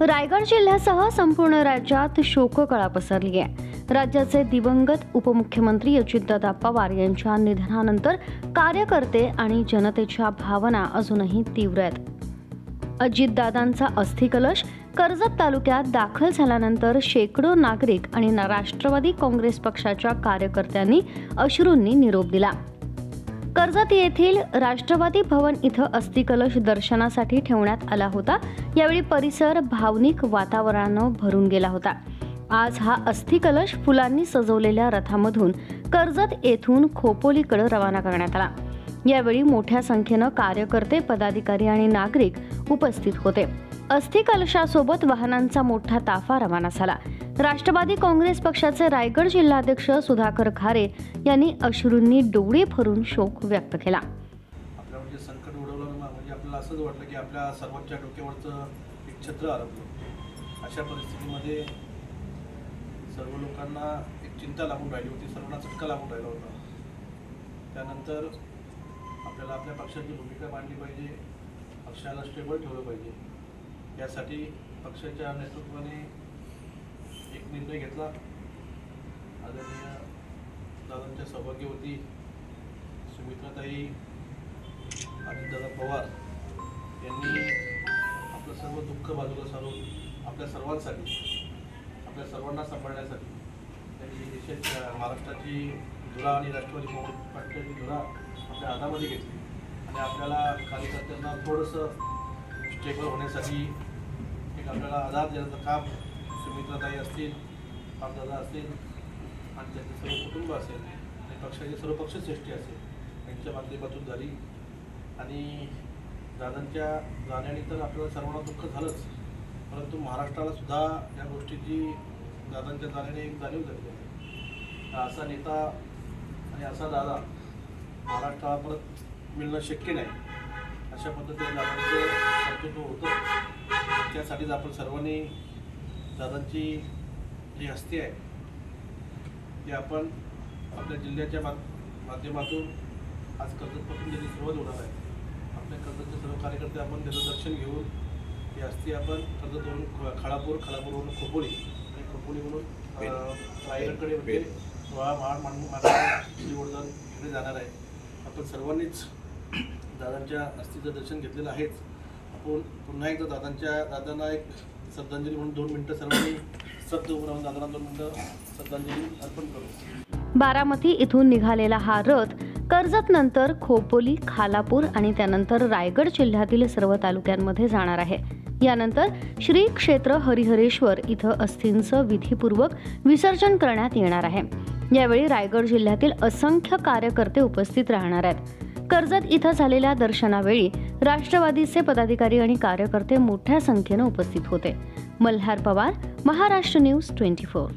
रायगड जिल्ह्यासह संपूर्ण राज्यात शोककळा पसरली आहे. राज्याचे दिवंगत उपमुख्यमंत्री अजितदादा पवार यांच्या निधनानंतर कार्यकर्ते आणि जनतेच्या भावना अजूनही तीव्र आहेत. अजितदादांचा अस्थिकलश कर्जत तालुक्यात दाखल झाल्यानंतर शेकडो नागरिक आणि राष्ट्रवादी काँग्रेस पक्षाच्या कार्यकर्त्यांनी अश्रूंनी निरोप दिला. कर्जत येथील राष्ट्रवादी भवन इथं अस्थिकलश दर्शनासाठी ठेवण्यात आला होता. यावेळी परिसर भावनिक वातावरणानं भरून गेला होता. आज हा अस्थिकलश फुलांनी सजवलेल्या रथामधून कर्जत येथून खोपोलीकडे रवाना करण्यात आला. यावेळी मोठ्या संख्येनं कार्यकर्ते पदाधिकारी आणि नागरिक उपस्थित होते. अस्थि कलशासोबत वाहनांचा मोठा ताफा रवाना झाला. राष्ट्रवादी काँग्रेस पक्षाचे रायगड जिल्हाध्यक्ष सुधाकर खारे यांनी अश्रूंनी डोळे भरून शोक व्यक्त केला. आपल्या म्हणजे संकट उडवलं म्हणजे आपल्याला असंच वाटलं की आपल्या सर्वांच्या डोक्यावरचं एक छत्र हरपलं अशा परिस्थितीमध्ये सर्व लोकांना एक चिंता लागून राहिली होती सर्वांना चटका लागून राहिला होता. त्यानंतर आपल्याला आपल्या पक्षाची भूमिका मांडली पाहिजे पक्षाला स्टेबल ठेवलं पाहिजे. यासाठी पक्षाच्या नेतृत्वाने एक निर्णय घेतला. आदरणीय दादांच्या सौभाग्यवती सुमित्राताई अजितदादा पवार यांनी आपलं सर्व दुःख बाजूला सारून आपल्या सर्वांसाठी आपल्या सर्वांना सांभाळण्यासाठी त्यांनी देशाच्या महाराष्ट्राची धुरा आणि राष्ट्रवादी काँग्रेस पक्षाची धुरा आपल्या हातामध्ये घेतली. आणि आपल्याला कार्यकर्त्यांना थोडंसं स्टेबल होण्यासाठी एक आपल्याला आधार देण्याचं काम सुमित्राताई असतील पापदादा असतील आणि त्यांचे सर्व कुटुंब असेल आणि पक्षाचे सर्व पक्षश्रेष्ठी असेल यांच्या माध्यमातून झाली. आणि दादांच्या जाण्याने तर आपल्याला सर्वांना दुःख झालंच. परंतु महाराष्ट्राला सुद्धा या गोष्टीची दादांच्या जाण्याने एक जाणीव झाली आहे. असा नेता आणि असा दादा महाराष्ट्राला परत मिळणं शक्य नाही. अशा पद्धतीने दादांचं कर्तृत्व होतं. त्यासाठीच आपण सर्वांनी दादांची जी हस्ती आहे ती आपण आपल्या जिल्ह्याच्या मा माध्यमातून आज कर्जतपासून त्याची सुरुवात होणार आहे. आपल्या कर्जतचे सर्व कार्यकर्ते आपण त्याचं दर्शन घेऊन ती हस्ती आपण कर्जतवरून खळापूर खळापूरवरून खोपोली आणि खोपोलीवरून रायगडकडे म्हणजे महाड मांडू मार्गाने श्रीवर्धन इकडे जाणार आहे. आपण सर्वांनीच दादांच्या अस्थीचं दर्शन घेतलेलं आहेच. आपण पुन्हा एकदा दादांच्या दादांना एक श्रद्धांजली म्हणून दोन मिनटं सर्वांनी शब्द उभं राहून दादांना दोन मिनटं श्रद्धांजली अर्पण करू. बारामती इथून निघालेला हा रथ कर्जत नंतर खोपोली खालापूर आणि त्यानंतर रायगड जिल्ह्यातील सर्व तालुक्यांमध्ये जाणार आहे. यानंतर श्री क्षेत्र हरिहरेश्वर इथं अस्थींचं विधीपूर्वक विसर्जन करण्यात येणार आहे. यावेळी रायगड जिल्ह्यातील असंख्य कार्यकर्ते उपस्थित राहणार आहेत. कर्जत इथं झालेल्या दर्शनावेळी राष्ट्रवादीचे पदाधिकारी आणि कार्यकर्ते मोठ्या संख्येनं उपस्थित होते. Malhar Pawar Maharashtra news twenty four.